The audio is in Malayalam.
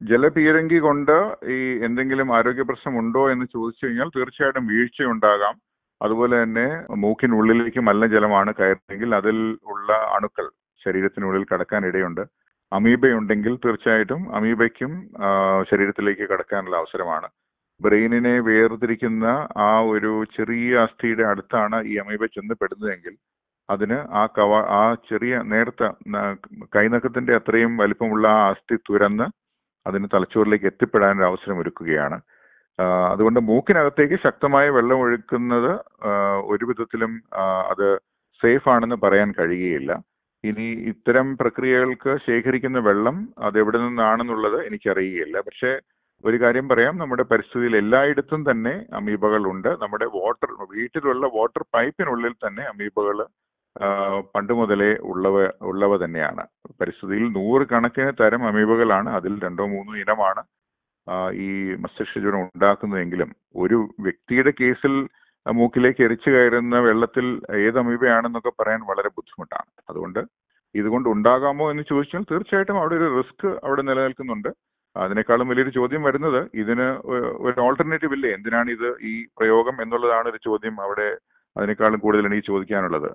ജലപീരങ്കി കൊണ്ട് ഈ എന്തെങ്കിലും ആരോഗ്യ പ്രശ്നമുണ്ടോ എന്ന് ചോദിച്ചു കഴിഞ്ഞാൽ തീർച്ചയായിട്ടും വീഴ്ചയുണ്ടാകാം. അതുപോലെ തന്നെ മൂക്കിനുള്ളിലേക്ക് മലിനജലമാണ് കയറുന്നതെങ്കിൽ അതിൽ ഉള്ള അണുക്കൾ ശരീരത്തിനുള്ളിൽ കടക്കാൻ ഇടയുണ്ട്. അമീബയുണ്ടെങ്കിൽ തീർച്ചയായിട്ടും അമീബയ്ക്കും ശരീരത്തിലേക്ക് കടക്കാനുള്ള അവസരമാണ്. ബ്രെയിനിനെ വേർതിരിക്കുന്ന ആ ഒരു ചെറിയ അസ്ഥിയുടെ അടുത്താണ് ഈ അമീബ ചെന്ന് പെടുന്നതെങ്കിൽ അതിന് ആ കവ ആ ചെറിയ നേരത്തെ കൈനക്കത്തിന്റെ അത്രയും വലിപ്പമുള്ള ആ അസ്ഥി തുരന്ന് അതിന് തലച്ചോറിലേക്ക് എത്തിപ്പെടാൻ ഒരു അവസരം ഒരുക്കുകയാണ് അതുകൊണ്ട് മൂക്കിനകത്തേക്ക് ശക്തമായ വെള്ളം ഒഴുക്കുന്നത് ഒരു വിധത്തിലും അത് സേഫ് ആണെന്ന് പറയാൻ കഴിയുകയില്ല. ഇനി ഇത്തരം പ്രക്രിയകൾക്ക് ശേഖരിക്കുന്ന വെള്ളം അത് എവിടെ നിന്നാണെന്നുള്ളത് എനിക്കറിയുകയില്ല. പക്ഷേ ഒരു കാര്യം പറയാം. നമ്മുടെ പരിസ്ഥിതിയിൽ എല്ലായിടത്തും തന്നെ അമീബകൾ ഉണ്ട്. നമ്മുടെ വാട്ടർ വീട്ടിലുള്ള വാട്ടർ പൈപ്പിനുള്ളിൽ തന്നെ അമീബകൾ പണ്ട് മുതലേ ഉള്ളവ ഉള്ളവ തന്നെയാണ്. പരിസ്ഥിതിയിൽ നൂറുകണക്കിന് തരം അമീബകളാണ്. അതിൽ രണ്ടോ മൂന്നോ ഇനമാണ് ഈ മസ്തിഷ്കജ്വരം ഉണ്ടാക്കുന്നതെങ്കിലും. ഒരു വ്യക്തിയുടെ കേസിൽ മൂക്കിലേക്ക് എരിച്ചു കയറുന്ന വെള്ളത്തിൽ ഏത് അമീബയാണെന്നൊക്കെ പറയാൻ വളരെ ബുദ്ധിമുട്ടാണ്. അതുകൊണ്ട് ഇതുകൊണ്ട് ഉണ്ടാകാമോ എന്ന് ചോദിച്ചാൽ തീർച്ചയായിട്ടും അവിടെ ഒരു റിസ്ക് അവിടെ നിലനിൽക്കുന്നുണ്ട്. അതിനേക്കാളും വലിയൊരു ചോദ്യം വരുന്നത് ഇതിന് ഒരു ഓൾട്ടർനേറ്റീവ് ഇല്ലേ? എന്തിനാണ് ഇത് ഈ പ്രയോഗം എന്നുള്ളതാണ് ഒരു ചോദ്യം അവിടെ അതിനേക്കാളും കൂടുതൽ എനിക്ക് ചോദിക്കാനുള്ളത്.